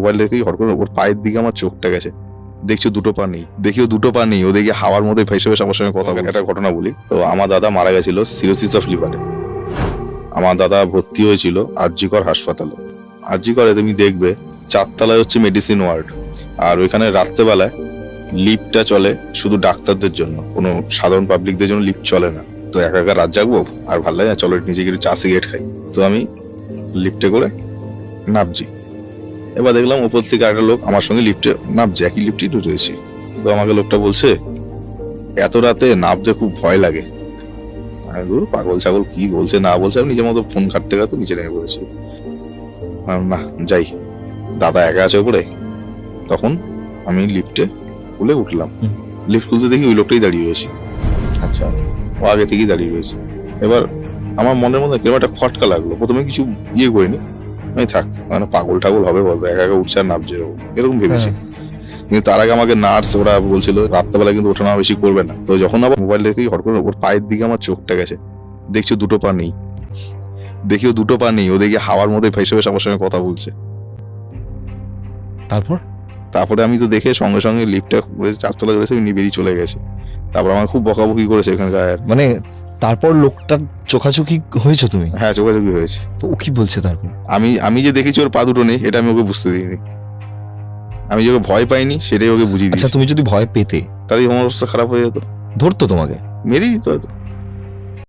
Mobile দেখতেই hot করে ওর পায়ের দিকে আমার চোখটা গেছে। দেখছ দুটো পা নেই দেখিও দুটো পা নেই ও দেখি হাওয়ার মধ্যে ভেসে ভেসে আমার সঙ্গে কথা একটা ঘটনা বলি। তো আমার দাদা মারা গেছিল সিরোসিস অফ লিভারে। আমার দাদা ভর্তি হয়েছিল আরজিকর হাসপাতালে। আরজিকরে তুমি দেখবে চারতলায় হচ্ছে মেডিসিন ওয়ার্ড আর ওইখানে রাত্রেবেলায় লিফটটা চলে শুধু ডাক্তারদের জন্য। কোনো সাধারণ পাবলিকদের জন্য লিফট চলে না। তো একা একা রাত জাগবো আর ভালো লাগে না চলো নিজে গিয়ে চা সিগারেট খাই। তো আমি লিফটে করে নামছি। এবার দেখলাম উপর থেকে একটা লোক আমার সঙ্গে লিফটে নামছে একই লিফটেই তো রয়েছি। তো আমাকে লোকটা বলছে এত রাতে নামতে খুব ভয় লাগে। পাগল ছাগল কি বলছে না বলছে? আমি নিজের মতো ফোন কাটতে কাটতে নিচে নেমে পড়েছি। না যাই। দাদা একা আছে উপরে। তখন আমি লিফটে খুলে উঠলাম। লিফট খুলতে দেখি ওই লোকটাই দাঁড়িয়ে রয়েছে। আচ্ছা ও আগে থেকেই দাঁড়িয়ে রয়েছে। এবার আমার মনের মধ্যে কেমন একটা খটকা লাগল। প্রথমে কিছু ইয়ে করিনি। আমি থাক মানে পাগল টাগল হবে বলতো একা একা উঠছে আর নামছে এরকম। এরকম ভেবেছি। কিন্তু তার আগে আমাকে নার্স ওরা বলছিল রাত্রেবেলা কিন্তু ওঠানো বেশি করবে না। তো যখন আবার মোবাইল দেখতেই হট করে ওর পায়ের দিকে আমার চোখটা গেছে। দেখছ দুটো পা নেই। দেখিও দুটো পা নেই ও দেখি হাওয়ার মধ্যে ভেসে ভেসে আমার সঙ্গে কথা বলছে। তারপর? তারপরে আমি তো দেখে সঙ্গে সঙ্গে লিফটটা চারতলা চলেছে এমনি বেরিয়ে চলে গেছে। তারপর আমার খুব বকাবকি করেছে এখানকার। মানে তারপর লোকটা চোখাচোখি হয়েছো তুমি? হ্যাঁ চোখাচোখি হয়েছে। তো ও কি বলছে তারপর? আমি আমি যে দেখেছি ওর পা দুটো নেই এটা আমি ওকে বুঝতে দিইনি। আমি যে ওকে ভয় পাইনি সেটাই ওকে বুঝিয়ে আচ্ছা দিয়েছি। তুমি যদি ভয় পেতে তাহলে আমার অবস্থা খারাপ হয়ে যেত। ধরতো তোমাকে? মেরেই দিত হয়তো।